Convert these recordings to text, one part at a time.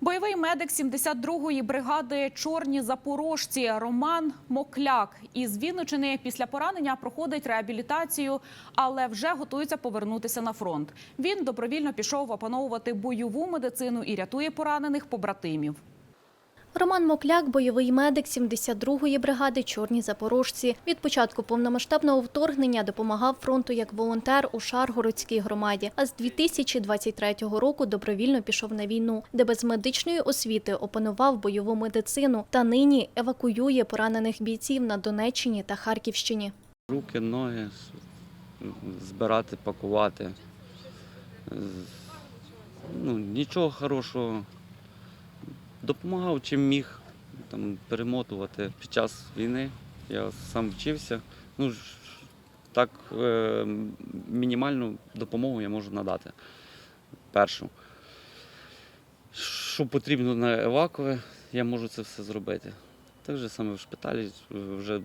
Бойовий медик 72-ї бригади Чорні запорожці Роман Мокляк із Вінничини після поранення проходить реабілітацію, але вже готується повернутися на фронт. Він добровільно пішов опановувати бойову медицину і рятує поранених побратимів. Роман Мокляк – бойовий медик 72-ї бригади «Чорні запорожці». Від початку повномасштабного вторгнення допомагав фронту як волонтер у Шаргородській громаді, а з 2023 року добровільно пішов на війну, де без медичної освіти опанував бойову медицину та нині евакуює поранених бійців на Донеччині та Харківщині. Руки, ноги, збирати, пакувати. Ну, нічого хорошого. Допомагав чим міг там, перемотувати під час війни. Я сам вчився. Ну, так е, мінімальну допомогу я можу надати. Першу. Що потрібно на евакуї, я можу це все зробити. Так же саме в шпиталі, вже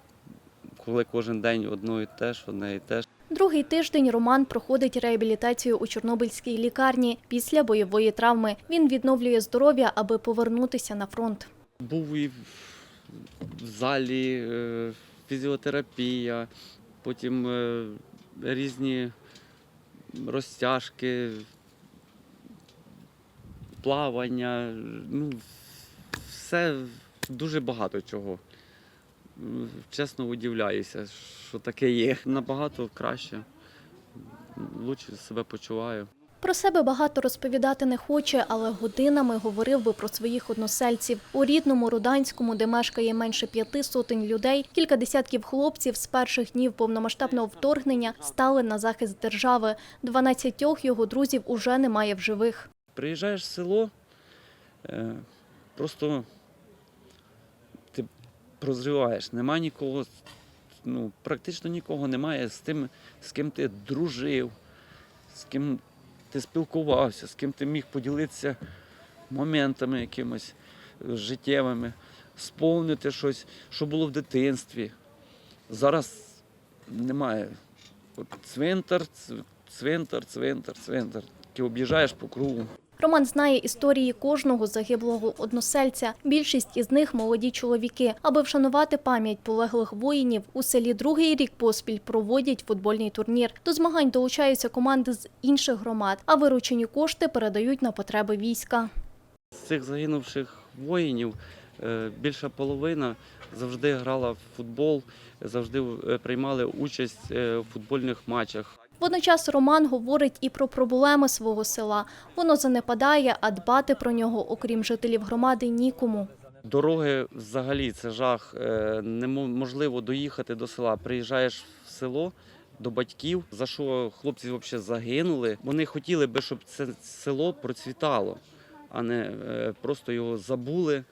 коли кожен день одно і те ж, одне і те ж. Другий тиждень Роман проходить реабілітацію у Чорнобильській лікарні після бойової травми. Він відновлює здоров'я, аби повернутися на фронт. Був і в залі е, фізіотерапія, потім е, різні розтяжки, плавання. Ну, все дуже багато чого. Чесно удивляюся, що таке є. Набагато краще. Лучше себе почуваю. Про себе багато розповідати не хоче, але годинами говорив би про своїх односельців. У рідному Руданському, де мешкає менше п'яти сотень людей, кілька десятків хлопців з перших днів повномасштабного вторгнення стали на захист держави. Дванадцятьох його друзів уже немає в живих. Приїжджаєш в село, е, просто прозріваєш, нема нікого, ну, практично нікого немає з тим, з ким ти дружив, з ким ти спілкувався, з ким ти міг поділитися моментами якимось життєвими, сповнити щось, що було в дитинстві. Зараз немає. От цвинтар, цвинтар, цвинтар, цвинтар. Ти об'їжджаєш по кругу. Роман знає історії кожного загиблого односельця. Більшість із них молоді чоловіки. Аби вшанувати пам'ять полеглих воїнів, у селі другий рік поспіль проводять футбольний турнір. До змагань долучаються команди з інших громад, а виручені кошти передають на потреби війська. З цих загинувших воїнів е, більша половина завжди грала в футбол, завжди е, приймали участь е, у футбольних матчах. Водночас Роман говорить і про проблеми свого села. Воно занепадає, а дбати про нього, окрім жителів громади, нікому. Дороги взагалі це жах. е, Неможливо доїхати до села. Приїжджаєш в село до батьків, за що хлопці взагалі загинули. Вони хотіли би, щоб це село процвітало, а не е, просто його забули,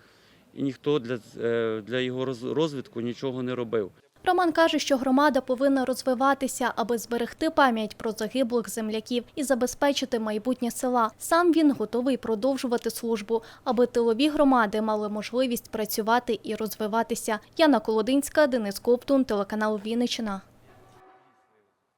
і ніхто для, е, для його роз- розвитку нічого не робив. Роман каже, що громада повинна розвиватися, аби зберегти пам'ять про загиблих земляків і забезпечити майбутнє села. Сам він готовий продовжувати службу, аби тилові громади мали можливість працювати і розвиватися. Яна Колодинська, Денис Коптун, телеканал Вінниччина.